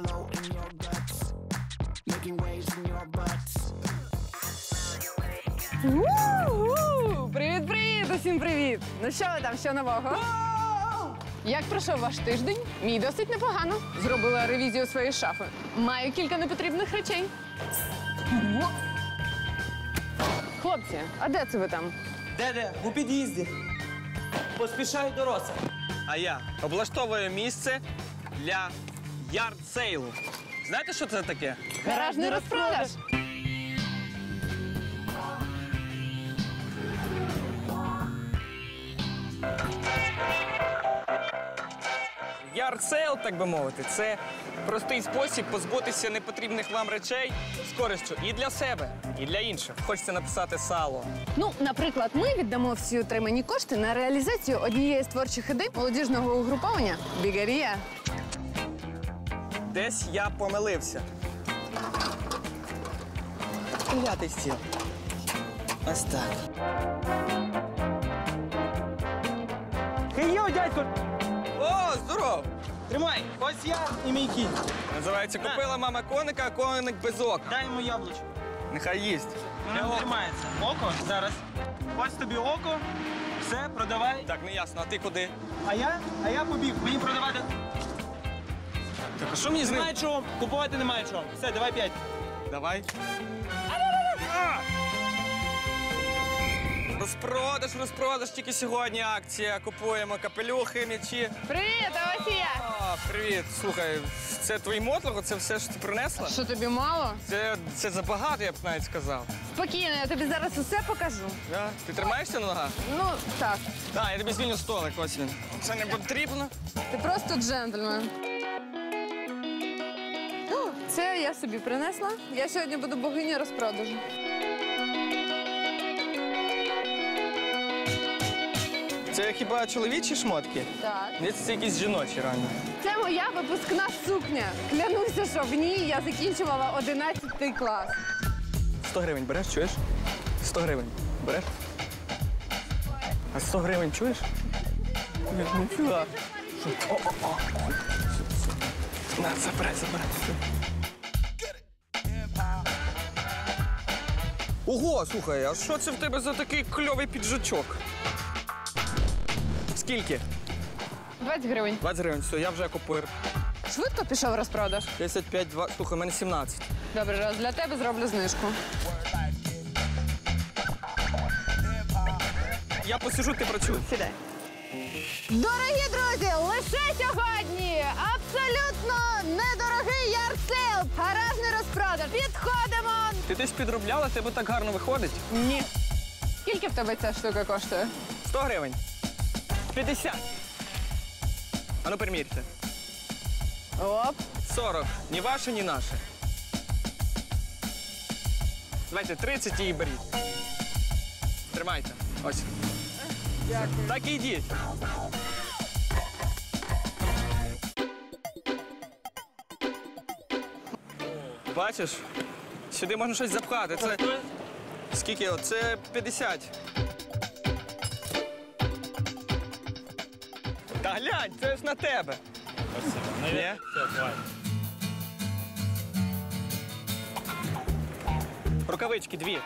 hollow in your guts, making waves in your butts. Привіт, привіт! Усім привіт! Ну що ви там, що нового? Як пройшов ваш тиждень? Мій досить непогано. Зробила ревізію своєї шафи. Маю кілька непотрібних речей. Хлопці, а де це ви там? Де-де? У під'їзді. Поспішаю до роса. А я облаштовую місце для ярд-сейлу. Знаєте, що це таке? Гаражний розпродаж. Ярд-сейл, так би мовити, це простий спосіб позбутися непотрібних вам речей з користю і для себе, і для інших. Хочеться написати сало. Ну, наприклад, ми віддамо всі отримані кошти на реалізацію однієї з творчих ідей молодіжного угруповання Бігарія. Десь я помилився. П'ятий стіл. Ось так. Йо, дядько! О, здоров! Тримай! Ось я і мій кінь. Називається Купила мама коника, а коник без ока. Дай йому яблучко. Нехай їсть. Воно не тримається. Око зараз. Ось тобі око. Все, продавай. Так, не ясно, а ти куди? А я? А я побіг. Мені продавати. Так, а що мені з ним? Немає чого. Купувати немає чого. Все, давай п'ять. Давай. Розпродаж, розпродаж, тільки сьогодні акція. Купуємо капелюхи, м'ячі. Привіт, а ось і я. О, привіт. Слухай, це твій мотлох, це все, що ти принесла? Що тобі мало? Це, це забагато, я б навіть сказав. Спокійно, я тобі зараз усе покажу. Да? Ти тримаєшся на ногах? Ну, так. Так, я тобі звільню столик, ось він. Це не потрібно. Ти просто джентльмен. Це я собі принесла. Я сьогодні буду богиня розпродажу. Це хіба чоловічі шмотки? Так. Ні, це якісь жіночі реально. Це моя випускна сукня. Клянуся, що в ній я закінчувала 11 клас. 100 гривень береш, чуєш? 100 гривень. Береш? А 100 гривень чуєш? Ні, о, о. На, забирай, забирай. Ого, слухай, а що це в тебе за такий кльовий піджачок? Скільки? 20 гривень. 20 гривень, все, я вже купив. Швидко пішов розпродаж. 55, 2, слухай, у мене 17. Добре, раз для тебе зроблю знижку. Я посижу, ти працюй. Сідай. Дорогі друзі, лише сьогодні абсолютно недорогий ярсейл. Гаражний розпродаж. Підходимо. Ти десь підробляла, тебе так гарно виходить. Ні. Скільки в тебе ця штука коштує? 100 гривень. 50. А ну примірте. Оп. 40. Ні ваше, ні наше. Давайте 30 і беріть. Тримайте. Ось. Дякую. Так і йдіть. Бачиш? Сюди можна щось запхати. Це скільки? його? Це 50. Та глянь, це ж на тебе. Ні? Рукавички дві.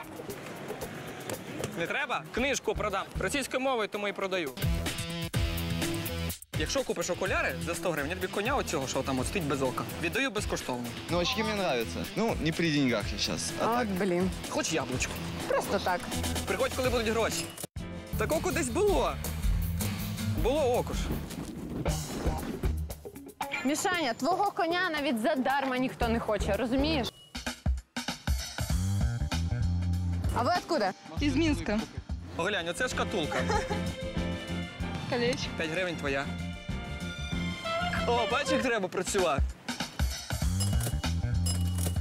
Не треба? Книжку продам. Російською мовою тому і продаю. Якщо купиш окуляри за 100 гривень, я тобі коня оцього, що там от стоїть без ока. Віддаю безкоштовно. Ну, очки мне нравятся. Ну, не при деньгах я сейчас. А так, блін. Хоч яблучко. Просто так. Приходь, коли будуть гроші. Так око десь було. Було око ж. Мішаня, твого коня навіть задарма ніхто не хоче, розумієш? А ви откуда? Из Минска. Оглянь, оце шкатулка. Колечко. 5 гривень твоя. О, бачиш, як треба працювати.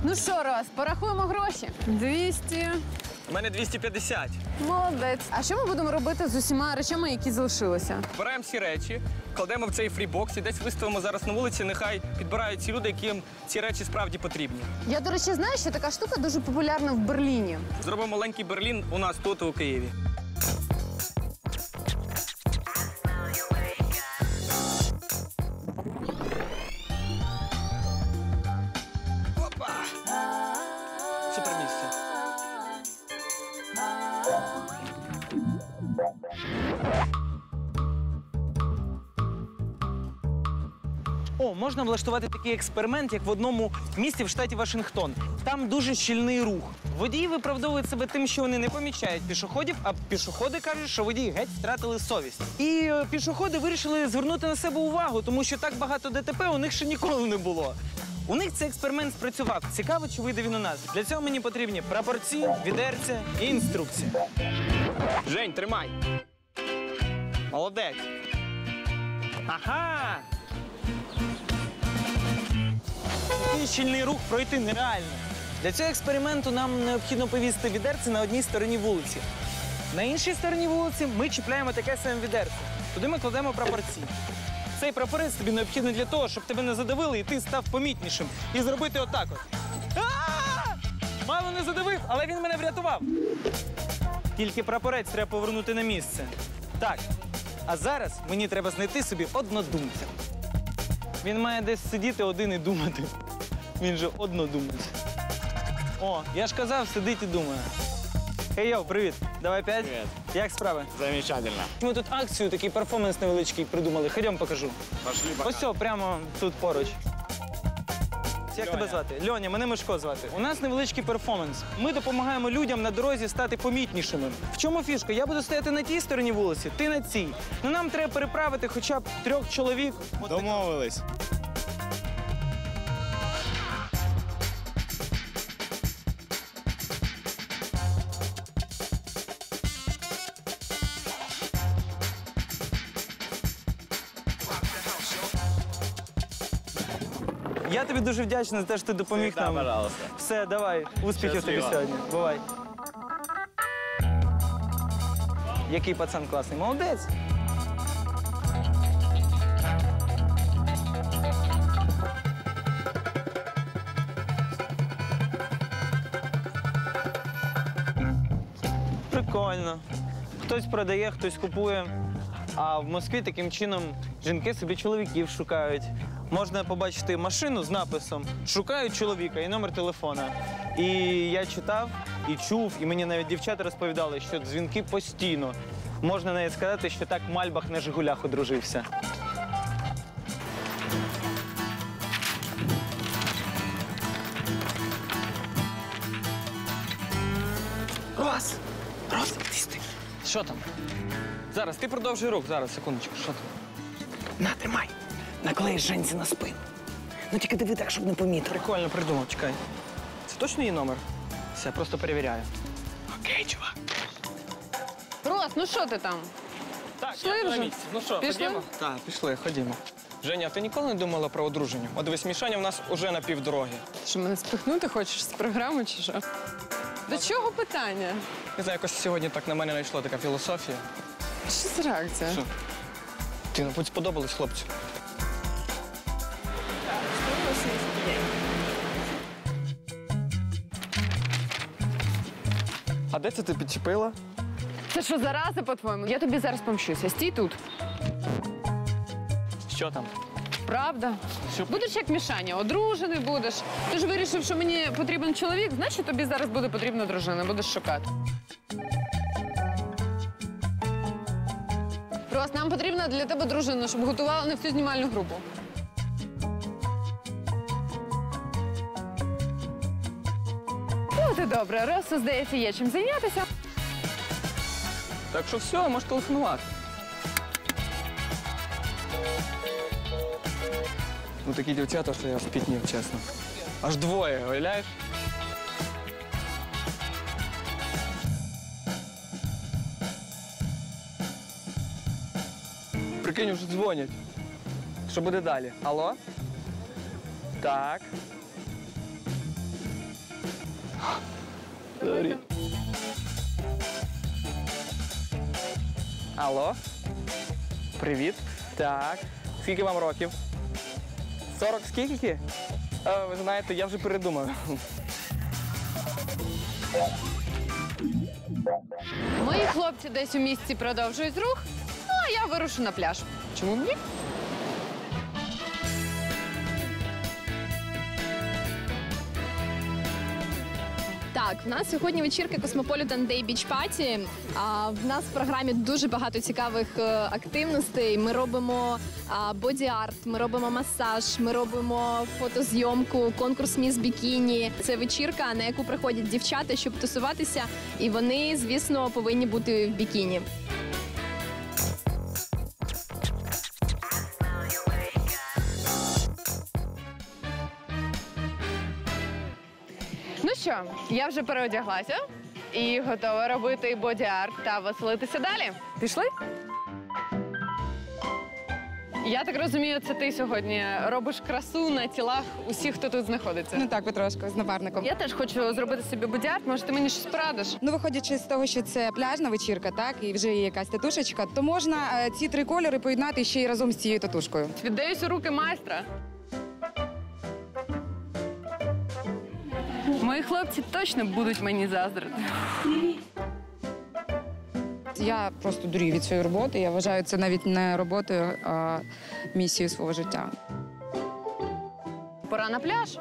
Ну що, раз, порахуємо гроші. 200. У мене 250. Молодець. А що ми будемо робити з усіма речами, які залишилися? Збираємо всі речі, кладемо в цей фрібокс і десь виставимо зараз на вулиці. Нехай підбирають ці люди, яким ці речі справді потрібні. Я, до речі, знаю, що така штука дуже популярна в Берліні. Зробимо маленький Берлін у нас тут, у Києві. Супермісце. О, можна влаштувати такий експеримент, як в одному місті в штаті Вашингтон. Там дуже щільний рух. Водії виправдовують себе тим, що вони не помічають пішоходів, а пішоходи кажуть, що водії геть втратили совість. І е, пішоходи вирішили звернути на себе увагу, тому що так багато ДТП у них ще ніколи не було. У них цей експеримент спрацював. Цікаво, чи вийде він у нас. Для цього мені потрібні прапорці, відерця і інструкція. Жень, тримай. Молодець. Ага. Такий щільний рух пройти нереально. Для цього експерименту нам необхідно повісити відерце на одній стороні вулиці. На іншій стороні вулиці ми чіпляємо таке саме відерце. Туди ми кладемо прапорці. Цей прапорець тобі необхідний для того, щоб тебе не задавили і ти став помітнішим. І зробити отак от. Мало не задавив, але він мене врятував. Тільки прапорець треба повернути на місце. Так. А зараз мені треба знайти собі однодумця. Він має десь сидіти один і думати. Він же однодумець. О, я ж казав, сидить і думає. Хей йоу, привіт. Давай п'ять. Привіт. Як справи? Замечательно. Ми тут акцію, такий перформанс невеличкий придумали. Ходім покажу. Пошли Ось цього, прямо тут поруч. Як тебе звати? Льоня, мене Мишко звати. У нас невеличкий перформанс. Ми допомагаємо людям на дорозі стати помітнішими. В чому фішка? Я буду стояти на тій стороні вулиці, ти на цій. Ну нам треба переправити хоча б трьох чоловік. От. Домовились. Тобі дуже вдячний за те, що ти допоміг нам. пожалуйста. Все, давай. Успіхів тобі Щасливо. сьогодні. Бувай. Який пацан класний. Молодець. Прикольно. Хтось продає, хтось купує. А в Москві таким чином жінки собі чоловіків шукають. Можна побачити машину з написом Шукають чоловіка і номер телефона. І я читав і чув, і мені навіть дівчата розповідали, що дзвінки постійно. Можна навіть сказати, що так Мальбах на Жигулях одружився. Рос! Рос, іди ти. Що там? Зараз, ти продовжуй рух, зараз, секундочку, що там? На, тримай. Наклеїш Женці на спину. Ну тільки диви так, щоб не помітили. Прикольно придумав, чекай. Це точно її номер? Все, я просто перевіряю. Окей, чувак. Рос, ну що ти там? Так, Пішли я на місці. Ну що, Пішли? ходімо? Так, пішли, ходімо. Женя, а ти ніколи не думала про одруження? От дивись, Мішаня в нас уже на півдороги. Що мене спихнути хочеш з програми чи що? До чого питання? Не знаю, якось сьогодні так на мене знайшла така філософія. Що за реакція? Що? Ти, мабуть, сподобались хлопцю. Де це ти підчепила? Це що зараза, по-твоєму? Я тобі зараз помщуся. Стій тут. Що там? Правда? Будеш як Мішаня, одружений будеш. Ти ж вирішив, що мені потрібен чоловік, значить тобі зараз буде потрібна дружина, будеш шукати. Рос, нам потрібна для тебе дружина, щоб готувала на всю знімальну групу. Добре, Росу, здається, є чим зайнятися. Так що все, можеш телефонувати. Ну такі дівчата, що я спітнів, чесно. Аж двоє, уявляєш? Прикинь, вже дзвонять. Що буде далі? Алло? Так. Sorry. Алло? Привіт. Так. Скільки вам років? 40 скільки? А, ви знаєте, я вже передумав. Мої хлопці десь у місті продовжують рух, ну а я вирушу на пляж. Чому б ні? Так, нас сьогодні вечірка Cosmopolitan Day Beach Party. А в нас в програмі дуже багато цікавих е, активностей. Ми робимо а, боді-арт, ми робимо масаж, ми робимо фотозйомку, конкурс міс бікіні. Це вечірка, на яку приходять дівчата, щоб тусуватися, і вони, звісно, повинні бути в бікіні. Що, я вже переодяглася і готова робити боді-арт та веселитися далі. Пішли? Я так розумію, це ти сьогодні робиш красу на тілах усіх, хто тут знаходиться. Ну так, Петрошко, з напарником. Я теж хочу зробити собі боді-арт, може ти мені щось порадиш? Ну, виходячи з того, що це пляжна вечірка, так, і вже є якась татушечка, то можна е, ці три кольори поєднати ще й разом з цією татушкою. Віддаюсь у руки майстра. Мої хлопці точно будуть мені заздрити. Я просто дурію від своєї роботи. Я вважаю це навіть не роботою, а місією свого життя. Пора на пляж.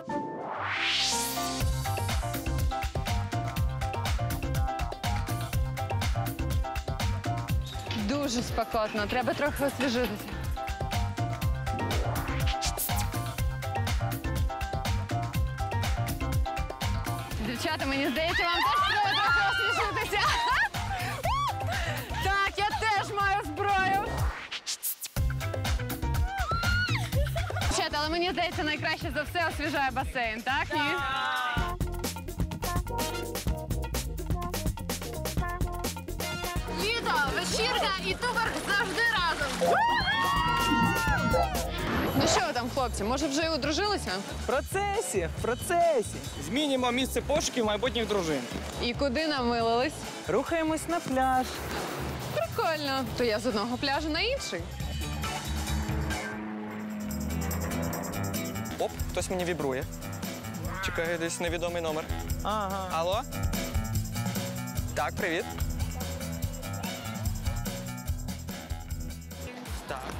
Дуже спекотно, треба трохи освіжитися. Дівчата, мені здається, вам теж треба трохи освіжитися. Так, я теж маю зброю. Дівчата, але мені здається, найкраще за все освіжає басейн, так? Ні? Літо, вечірка і туберг завжди разом. Там, хлопці, може вже і одружилися? В процесі, в процесі. Змінюємо місце пошуків майбутніх дружин. І куди намилились? Рухаємось на пляж. Прикольно. То я з одного пляжу на інший. Оп, хтось мені вібрує. Чекаю десь невідомий номер. Ага. Алло? Так, привіт.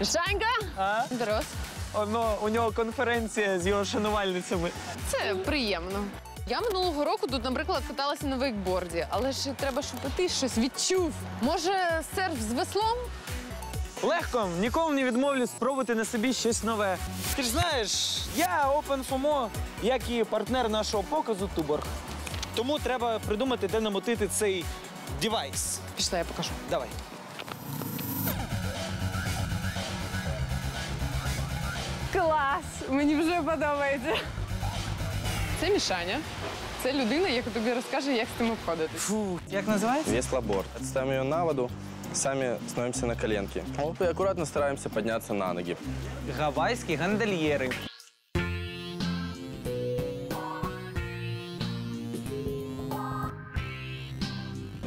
Жанька? А? Дорос. Оно, у нього конференція з його шанувальницями. Це приємно. Я минулого року тут, наприклад, каталася на вейкборді, але ж треба, щоб ти щось відчув. Може, серф з веслом? Легко, ніколи не відмовлю спробувати на собі щось нове. Ти ж знаєш, я Open FOMO, як і партнер нашого показу Туборг. Тому треба придумати, де намотити цей девайс. Пішла, я покажу. Давай. Клас! Мені вже подобається. Це Мішаня. Це людина, яка тобі розкаже, як з цим обходитись. Фу, як називається? Веслоборд. Отставим ее на воду, сами становимся на коленки. Оп, и аккуратно стараемся подняться на ноги. Гавайські гандальєри.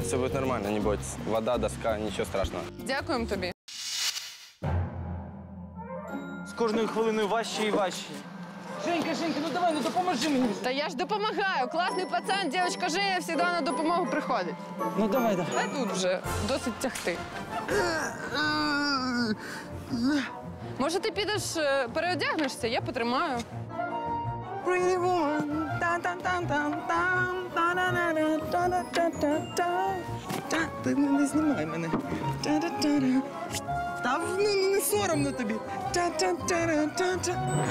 Все будет нормально, не бойтесь. Вода, доска, ничего страшного. Дякуємо тобі. Кожною хвилиною важче і важче. Женька, Женька, ну давай, ну допоможи мені. Та я ж допомагаю. Класний пацан, дівчинка Женя завжди на допомогу приходить. Ну давай, давай. Дай тут вже досить тягти. Може, ти підеш е, переодягнешся, я потримаю. Pretty woman, там-там-там-там-там, та-на-на-на, та-на-та-та-та. Та, Ти не не знімай мене. Та-та-та-та. Та ну, ну не соромно тобі. Та-та-та-та-та.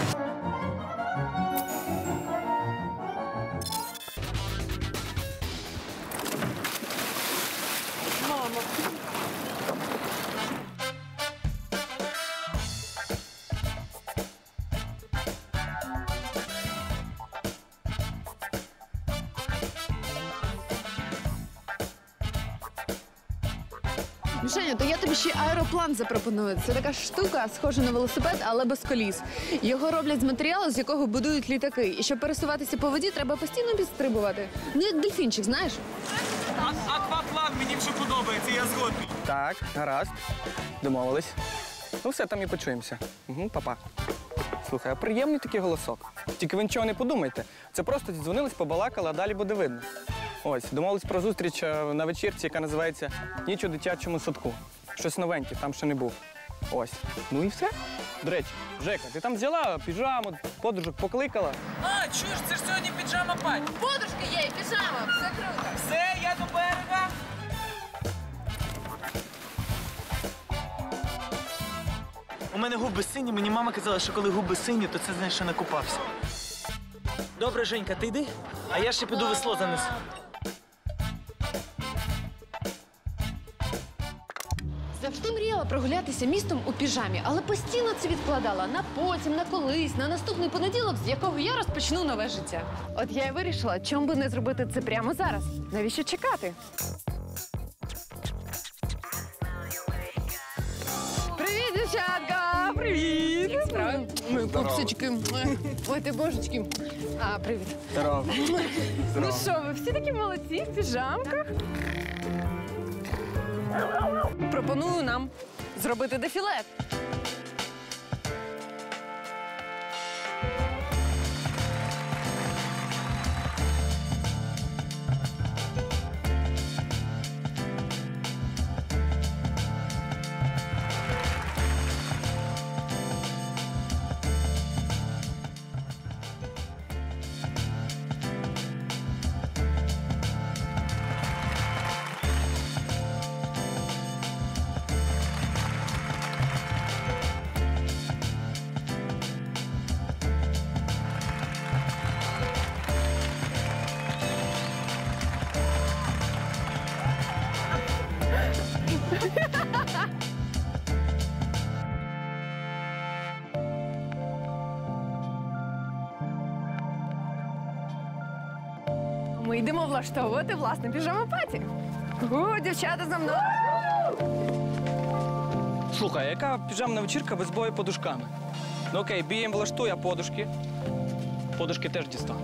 Женя, то я тобі ще аероплан запропоную. Це така штука, схожа на велосипед, але без коліс. Його роблять з матеріалу, з якого будують літаки. І щоб пересуватися по воді, треба постійно підстрибувати. Ну, як дельфінчик, знаєш? Акваплан мені вже подобається, я згодний. Так, гаразд. Домовились. Ну все, там і почуємося. Угу, папа. Слухай, а приємний такий голосок. Тільки ви нічого не подумайте. Це просто дзвонились, побалакали, а далі буде видно. Ось, домовились про зустріч е, на вечірці, яка називається Ніч у дитячому садку. Щось новеньке, там ще не був. Ось. Ну і все. До речі, Жека, ти там взяла піжаму, подружок покликала? А, чуєш, це ж сьогодні піджама паті. Подружки є, і піжама, все круто. Все, я до берега. У мене губи сині, мені мама казала, що коли губи сині, то це значить, що накупався. Добре, Женька, ти йди, а я ще піду весло занесу. Мріяла прогулятися містом у піжамі, але постійно це відкладала на потім, на колись, на наступний понеділок, з якого я розпочну нове життя. От я й вирішила, чому би не зробити це прямо зараз. Навіщо чекати? Привіт, дівчатка! Привіт! Як справи? Пупсички. Ой, ти божечки. А, привіт. Здорово. Ну що, ви всі такі молодці в піжамках? Пропоную нам зробити дефіле. Влаштовувати власне піжамопаті. У дівчата за мною. Слухай, яка піжамна вечірка без бою подушками? Ну окей, бієм влаштуй, а подушки. Подушки теж дістану.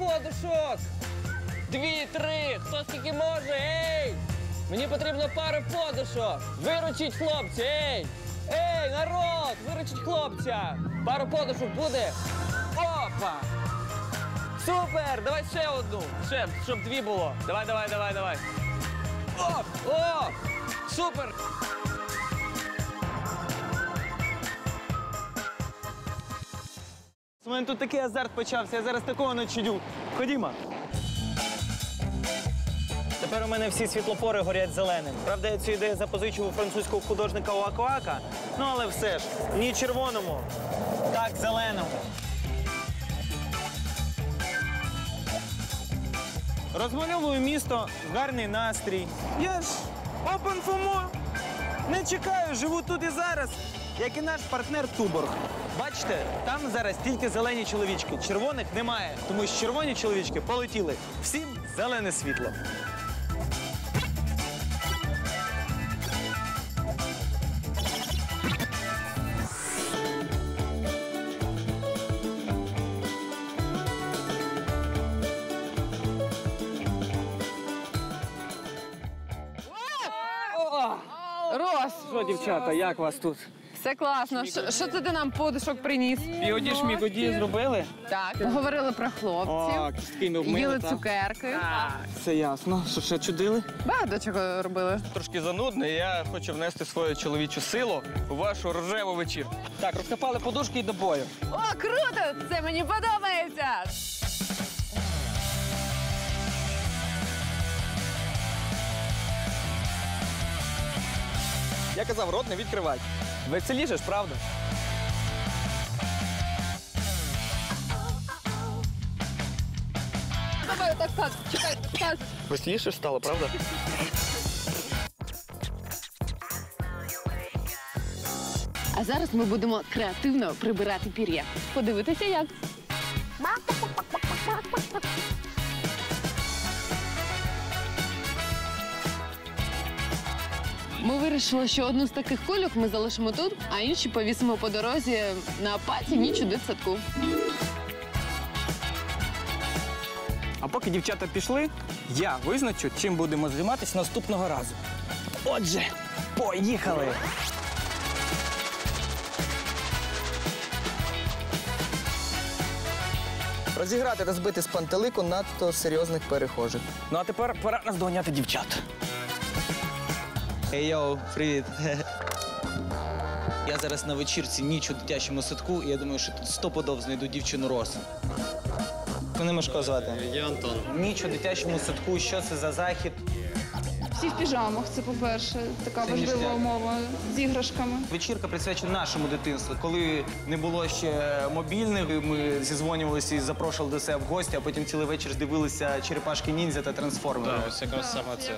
Подушок! Дві, три! Хто скільки може? Ей! Мені потрібно пару подушок! Виручіть хлопця! Ей! Ей, народ! Виручіть хлопця! Пару подушок буде? Опа! Супер! Давай ще одну! Ще, щоб дві було. Давай, давай, давай, давай. О! О! Супер! У мене тут такий азарт почався, я зараз такого не чудю. Ходімо. Тепер у мене всі світлофори горять зеленим. Правда, я цю ідею запозичив у французького художника Уакуака. Ну, але все ж, ні червоному, так зеленому. Розмальовую місто, гарний настрій. Я ж Open FOMO. Не чекаю, живу тут і зараз, як і наш партнер Туборг. Бачите, там зараз тільки зелені чоловічки, червоних немає, тому що червоні чоловічки полетіли. Всім зелене світло. Що, дівчата, як вас тут? Все класно. Що що це ти нам подушок приніс? Біоді шмігоді зробили? Так, говорили про хлопців, кістки ми їли цукерки. Все ясно. Що ще чудили? Багато чого робили. Трошки занудно, і я хочу внести свою чоловічу силу у вашу рожеву вечірку. Так, розкопали подушки і до бою. О, круто! Це мені подобається! Я казав, рот не відкривай. Веселіше ж, правда? Давай, так, так, чекай, так. Веселіше стало, правда? А зараз ми будемо креативно прибирати пір'я. Подивитися, як. Ми вирішили, що одну з таких кульок ми залишимо тут, а інші повісимо по дорозі на паті ніч у дитсадку. А поки дівчата пішли, я визначу, чим будемо займатися наступного разу. Отже, поїхали! Розіграти та збити з пантелику надто серйозних перехожих. Ну а тепер пора наздоганяти дівчат. Ей йоу, привіт. Я зараз на вечірці ніч у дитячому садку, і я думаю, що тут стопудов знайду дівчину Росу. Мене Мишко звати. Я Антон. Ніч у дитячому садку, що це за захід? Всі в піжамах, це по-перше, така Це важлива ніштяк. умова з іграшками. Вечірка присвячена нашому дитинству. Коли не було ще мобільних, ми зізвонювалися і запрошували до себе в гості, а потім цілий вечір дивилися черепашки ніндзя та трансформери. Так, ось якраз саме це.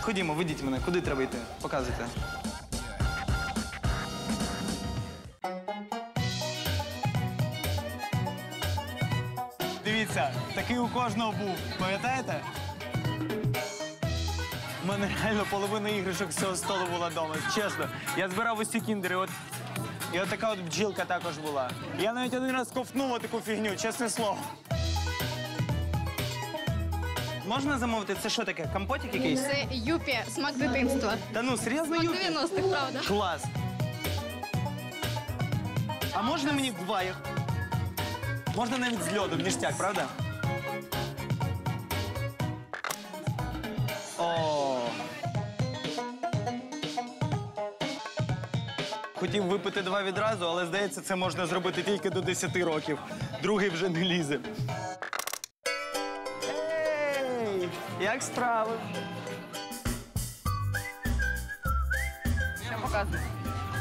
Ходімо, ведіть мене, куди треба йти? Показуйте. Дивіться, такий у кожного був. Пам'ятаєте? У мене реально половина іграшок з цього столу була вдома. Чесно. Я збирав усі кіндери. От... І от така от бджілка також була. Я навіть один раз ковтнув таку фігню, чесне слово. Можна замовити? Це що таке? Компотик якийсь? Це юпі, смак дитинства. Та ну, серйозно, Смак Юпі? 90-х, правда. Клас. А можна мені два їх? Можна навіть з льодом, ніштяк, правда? О. Хотів випити два відразу, але здається, це можна зробити тільки до 10 років. Другий вже не лізе. Ей! Як справи? Що показує?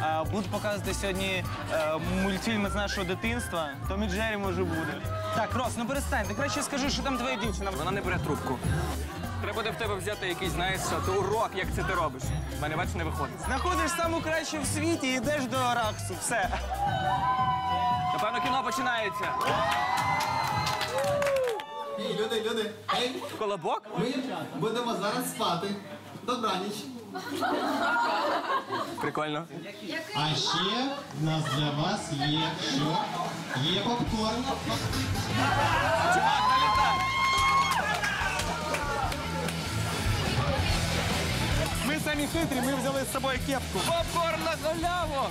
А, Буду показувати сьогодні е, мультфільми з нашого дитинства. Том і Джері може буде. Так, Рос, ну перестань. Ти краще скажи, що там твоя дівчина. Вона не бере трубку. Треба буде в тебе взяти якийсь, знаєш, що, то урок, як це ти робиш. У мене бачиш, не виходить. Знаходиш саму кращу в світі і йдеш до Араксу. Все. Напевно, кіно починається. Люди, люди, ей, Колобок? ми будемо зараз спати. Добраніч. Прикольно. А ще в нас для вас є що? Є попкорн. Чувак, налітай! Хитрі, ми взяли з собою кепку. Попкорн на халяву!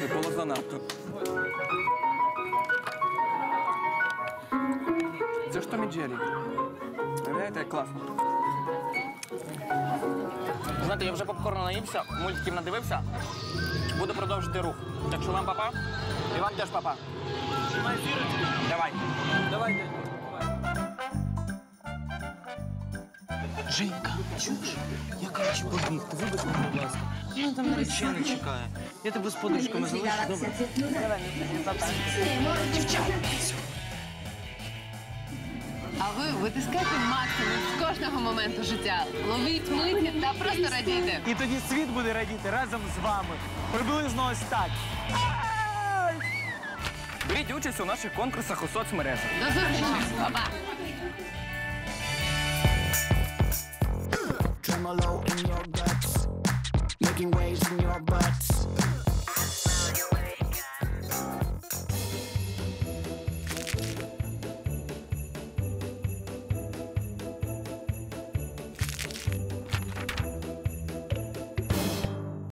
Не було занадто. Це ж Томі Джері. Уявляєте, як класно. Знаєте, я вже попкорну наївся, мультиків надивився. Буду продовжити рух. Так що вам папа, і вам теж папа. Давай. Давай. Женька, чуєш? Я коротше побіг. Ти вибач будь ласка. Ну там наречена чекає. Я тебе з подушками залишу, добре? А ви витискайте максимум з кожного моменту життя. Ловіть миті та просто радійте. І тоді світ буде радіти разом з вами. Приблизно ось так. Беріть участь у наших конкурсах у соцмережах. До зустрічі, Па-па! Tremolo in your guts, making waves in your butt.